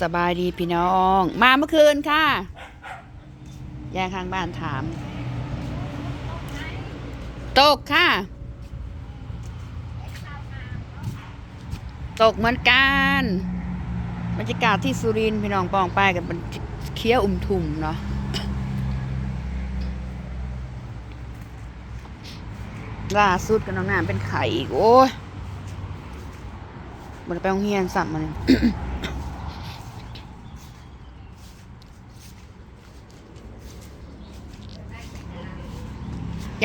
สบายดีพี่น้อง มาเมื่อคืนค่ะยายข้างบ้านถาม ตกค่ะ ตกเหมือนกันบรรยากาศที่สุรินทร์พี่น้องปองไปกับมันเคี้ยวอุ่มทุ่มเนาะล่าสุดกับน้องน้ำเป็นไข่อีก โอ้ยมันไปโรงเรียนสัมมัน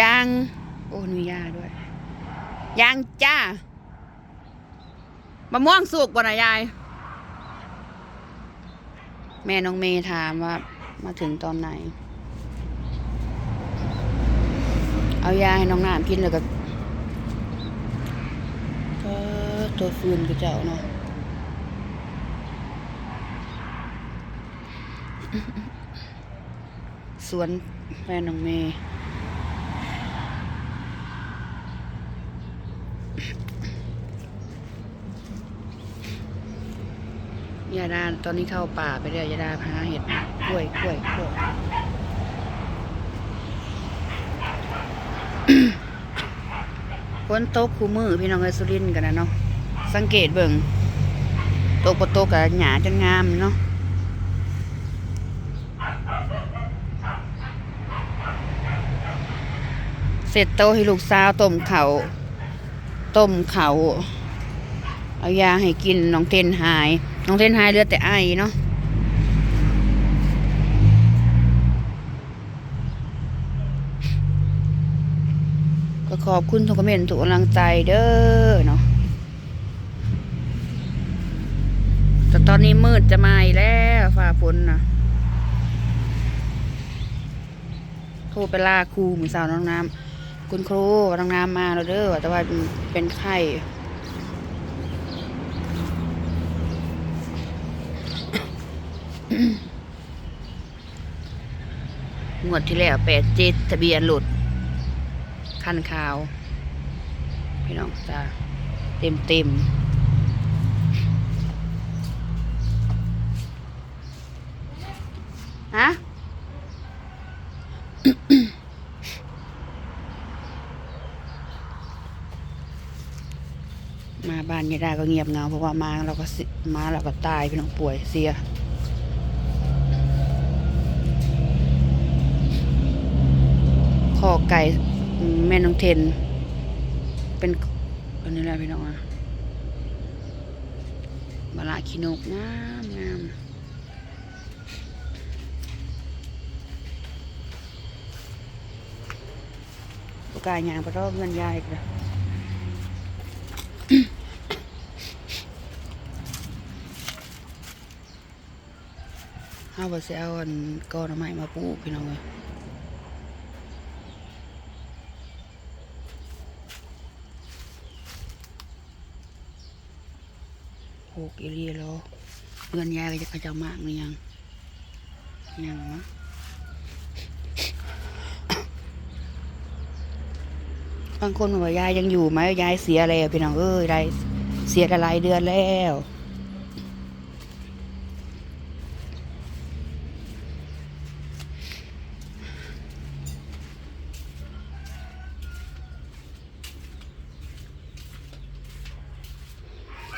ยังโอ้นุยาด้วยยังจ้ามะม่วงสุกบ่นะยาย แม่น้องเมย์ถามว่า มาถึงตอนไหน เอายาให้น้องน้ำกินเลยก็ก็ตัวฟืนก็เจ้าเนาะสวนแม่น้องเมย์ ยาดาตอนนี้เข้าป่าไปเรื่อยยาดาหาเห็ดกล้วยกล้วยกล้วยฝนตกคู่มือพี่น้องเอสุรินกันนะเนาะสังเกตเบิ่งตกปตกกับหยาจะงามเนาะเสร็จโตให้ลูกสาวต้มเขาต้มเขาเอายาให้กินน้องเทนหาย น้องเทนหายเลือดแต่ไอเนาะก็ขอบคุณทุกคอมเมนต์ทุกกำลังใจเด้อเนาะแต่ตอนนี้มืดจะมาอีกแล้วฟ้าฝนนะโทรไปลาครูเหมือนสาวน้องน้ำคุณครูน้องน้ำมาแล้วเด้อแต่ว่าเป็นไข้ งวดที่แล้วแปดเจ็ดทะเบียนหลุด คันขาว พี่น้องจ้าเต็มเต็มฮะมาบ้านยายดาก็เงียบเงาเพราะว่ามาเราก็มาเราก็ตายพี่น้องป่วยเสีย อไก่แม่น้องเทน เป็นอันนี้แหละพี่น้องอะมะละขี้นกงามงามกายยางไปรอบเงินยายกันห้าบาเซลอันก้อนไม้มาปูพี่น้องเลย โหกอีเรียแล้วเพื่อนยายก็จะกระจามากหรือยังยังวะบางคนบอกยายยังอยู่ไหมยายเสียอะไรพี่น้องเอ้ยยายเสียหลายเดือนแล้ว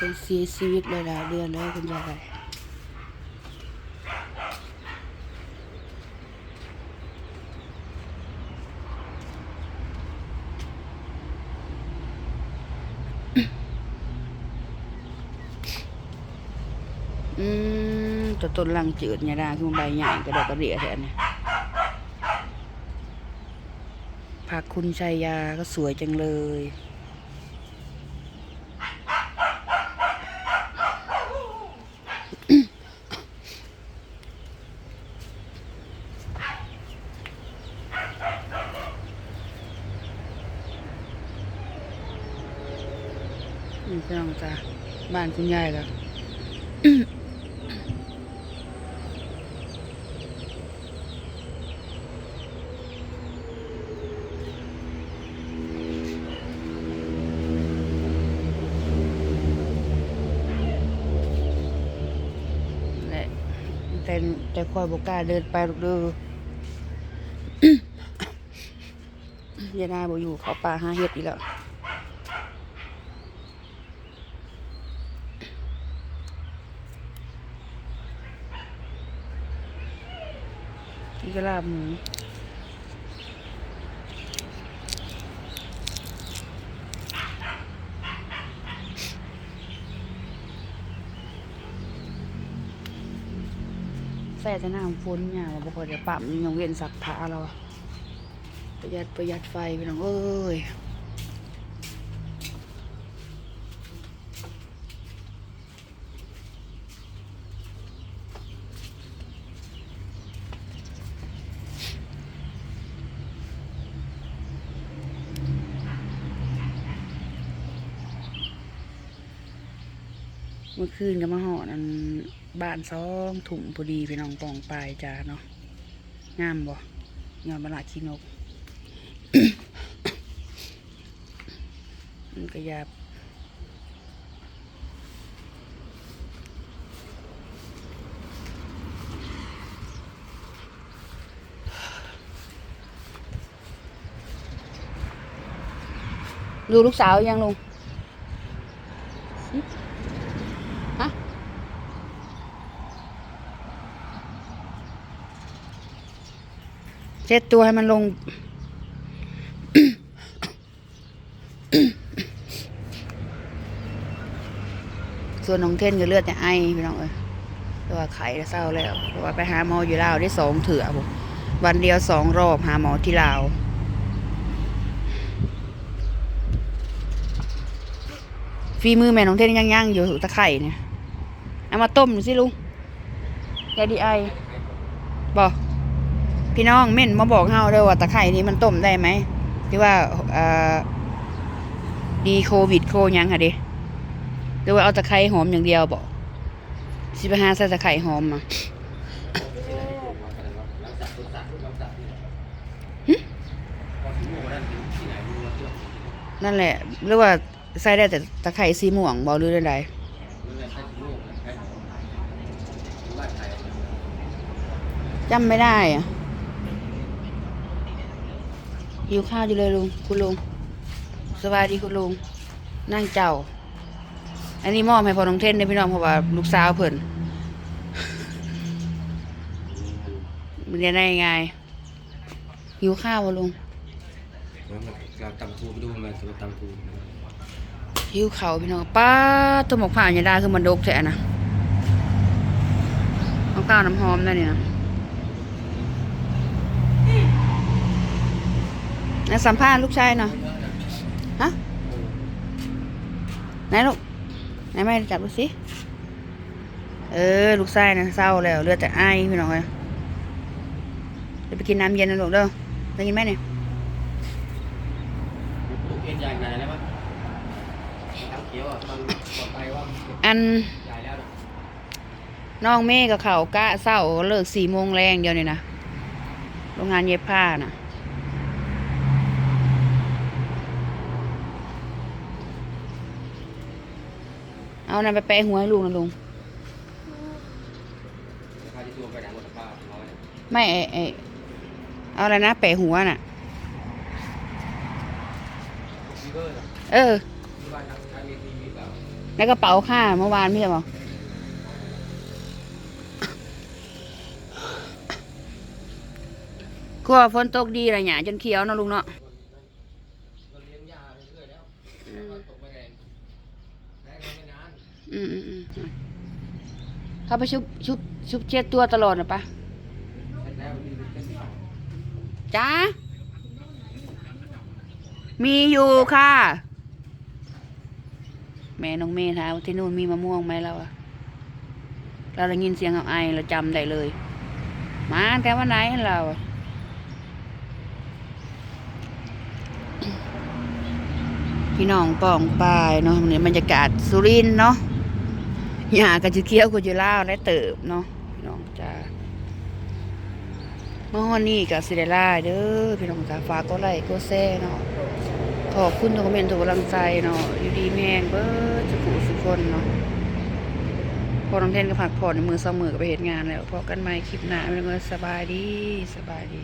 เป็นเสียชีวิตเลยหลายเดือนแล้วคุณยายอืมตัวต้นลังจืดเนี่ยนะคือใบใหญ่กระดอกกระเดียแทนเนี่ยผักคุณชัยยาก็สวยจังเลย นี่พี่น้องจ้า บ้านคุณยายก็นแต่แต่คอยบอกกล้าเดินไปหรอกด้อยายนาบอกอยู่เขาป่าหาเห็ดอีกแล้ว นี่ก็ลาบหมูใส่แต่น้ำฝนเนี่ยเราบอกว่าเดี๋ยวปั๊มยังเวียนสักผ้าเราประหยัดประหยัดไฟไปน้องเอ้ย เมื่อคืนก็มาหอนันบ้านซองถุงพอดีพี่น้องปองปลายจ้าเนาะงามบ่งามบลาขี้นกมันก็ยาบดูลูกสาวยังลุง เช็ดตัวให้มันลง ส่วนน้องเท่นก็เลือดแต่ไอพี่น้องเอ้ยต่ว่าไข้เศร้าแล้วเพราะว่าไปหาหมออยู่ลาวได้สองเถื่อผมวันเดียวสองรอบหาหมอที่ลาวฝีมือแม่น้องเท่นย่างๆอยู่ตะไคร่เนี่ย เอามาต้มดูสิลุงแกดีไอบอก พี่น้องเม่นมาบอกเฮาเด้อว่าตะไคร่นี้มันต้มได้ไหมที่ว่าดีโควิดโคยังค่ะดิหรือว่าเอาตะไคร่หอมอย่างเดียวบอกสิไปหาใส่ตะไคร่หอมมาหนั่นแหละหรือว่าใส่ได้แต่ตะไคร่สีม่วงบอกหรือใดๆจำไม่ได้อะ หิวข้าวอยู่เลยลุงคุณลุงสวัสดีคุณลุงนั่งเจ้า อันนี้มอบให้พอน้องเทนเด้อพี่น้องเพราะว่าลูกสาวเพิ่นมันจะได้ไงหิวข้าวบ่ลุงเราตำทูไปดูมันตัวตำทูหิวข้าวพี่น้องป้าตัวหมกผ่านยาดาคือมันดกแท้นะเอาข้าวน้ำหอมได้เนี่ยนะ นะสัมภาษณ์ลูกชายหน่อยฮะไหนลูกไหนแม่จับดูสิเออ ลูกชายนะเศร้าแล้วเลือดแต่ไอพี่น้องเลยเดี๋ยวไปกินน้ำเย็นนะลูกเด้อไปกินไหมเนี่ยลูกเอ็นใหญ่ไหนแล้วมั้งทั้งเขียวอะมันปลอดภัยว่าอันใหญ่แล้วนะน้องเมฆกับเขากะเศร้าเลิกสี่โมงแรงเดียวนี่นะโรงงานเย็บผ้าน่ะ เอานั่นไปแปะหัวให้ลุงนะลุงราที่ตัวไปไหนหมดราคาร้อยไม่ไอไอเอาอะไรนะแปะหัวน่ะซีเวอร์นะเออ ที่บ้านทางการเรียนทีวีเปล่าในกระเป๋าค่าเมื่อวานพี่จะบอกกลัวฝนตกดีอะไรหยาจนเขียวเนาะลุงเนาะ เราเลี้ยงยาเรื่อยๆแล้วมันตกไม่แรงแรงไม่นาน อืมอืมอืมเขาไปชุบชุบชุบเช็ดตัวตลอดนะปะเสร็จแล้วมีเป็นสิบจ้ามีอยู่ค่ะ แม่น้องเมย์ถามว่าที่นู่นมีมะม่วงไหมเราอะเราได้ยินเสียงเอาไอเราจำได้เลย มาแต่วันไหนเราพี่น้องป่องปายเนาะเนี่ยบรรยากาศสุรินเนาะ หญ้าก็จะเคี้ยวก็จะล่าและเติบเนาะพี่น้องจ้าเมื่อวานนี้กับซิเดล่าเด้อพี่น้องจ้าฝากก็ไลค์ก็แซ่เนาะขอบคุณทุกคอมเมนต์ทุกกำลังใจเนาะอยู่ดีแมงเบิร์ดสุขุสุขคนเนาะพอน้องเทนก็พักผ่อนในมือสองมือก็ไปเฮ็ดงานแล้วพอกันใหม่คลิปหน้าไม่ต้องสบายดีสบายดี